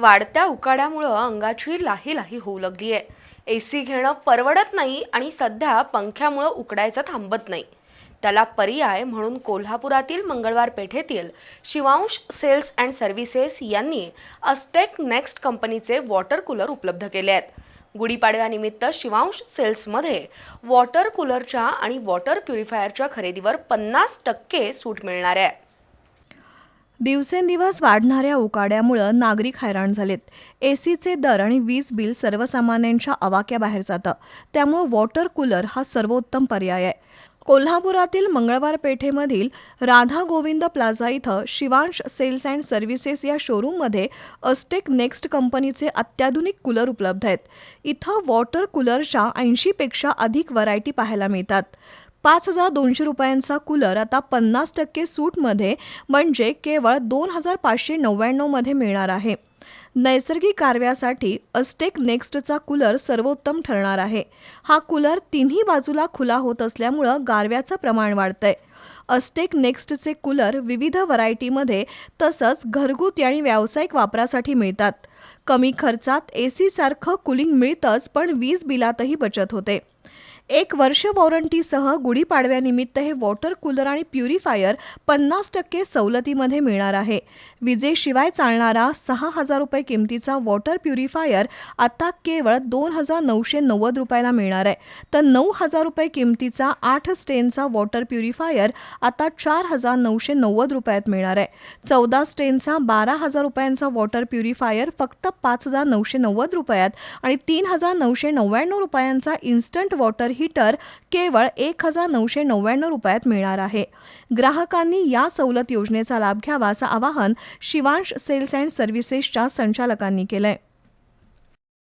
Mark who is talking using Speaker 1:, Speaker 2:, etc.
Speaker 1: वाढत्या उकाड्यामुळं अंगाची लाही लाही होऊ लागली आहे ए सी घेणं परवडत नाही आणि सध्या पंख्यामुळं उकडायचं थांबत नाही. त्याला पर्याय म्हणून कोल्हापुरातील मंगळवार पेठेतील शिवांश सेल्स अँड सर्व्हिसेस यांनी अस्टेक नेक्स्ट कंपनीचे वॉटर कूलर उपलब्ध केले आहेत. गुढीपाडव्यानिमित्त शिवांश सेल्समध्ये वॉटर कूलरच्या आणि वॉटर प्युरिफायरच्या खरेदीवर पन्नास टक्के सूट मिळणार आहे.
Speaker 2: दिवसेंदिवस वाढणाऱ्या उकाड्यामुळं नागरिक हैराण झालेत. एसीचे दर आणि वीज बिल सर्वसामान्यांच्या आवाक्याबाहेर जातं. त्यामुळं वॉटर कूलर हा सर्वोत्तम पर्याय आहे. कोल्हापुरातील मंगळवार पेठेमधील राधा गोविंद प्लाझा इथं शिवांश सेल्स अँड सर्व्हिसेस या शोरूममध्ये अस्टेक नेक्स्ट कंपनीचे अत्याधुनिक कूलर उपलब्ध आहेत. इथं वॉटर कूलरच्या ऐंशीपेक्षा अधिक व्हरायटी पाहायला मिळतात. पाच हजार दोनशे रुपयांचा कूलर आता पन्नास टक्के सूटमध्ये म्हणजे केवळ दोन हजार पाचशे नव्याण्णवमध्ये मिळणार आहे. नैसर्गिक कारव्यासाठी अस्टेक नेक्स्टचा कूलर सर्वोत्तम ठरणार आहे. हा कूलर तिन्ही बाजूला खुला होत असल्यामुळं गारव्याचं प्रमाण वाढतंय. अस्टेक नेक्स्टचे कूलर विविध व्हरायटीमध्ये तसंच घरगुती आणि व्यावसायिक वापरासाठी मिळतात. कमी खर्चात ए सीसारखं कुलिंग मिळतंच पण वीज बिलातही बचत होते. एक वर्ष वॉरंटीसह गुढीपाडव्यानिमित्त हे वॉटर कूलर आणि प्युरिफायर पन्नास टक्के सवलतीमध्ये मिळणार आहे. विजेशिवाय चालणारा सहा हजार रुपये किमतीचा वॉटर प्युरिफायर आता केवळ दोन हजार नऊशे नव्वद रुपयाला मिळणार आहे. तर नऊ हजार रुपये किमतीचा आठ स्टेनचा वॉटर प्युरिफायर आता चार हजार नऊशे नव्वद रुपयात मिळणार आहे. चौदा स्टेनचा बारा हजार रुपयांचा वॉटर प्युरिफायर फक्त पाच हजार नऊशे नव्वद रुपयात आणि तीन हजार नऊशे नव्याण्णव रुपयांचा इन्स्टंट वॉटर हीटर केवळ एक हजार नऊशे नव्याण्णव रुपयात मिळणार आहे. ग्राहकांनी या सवलत योजनेचा लाभ घ्यावा असं आवाहन शिवांश सेल्स अँड सर्व्हिसेसच्या संचालकांनी केलंय.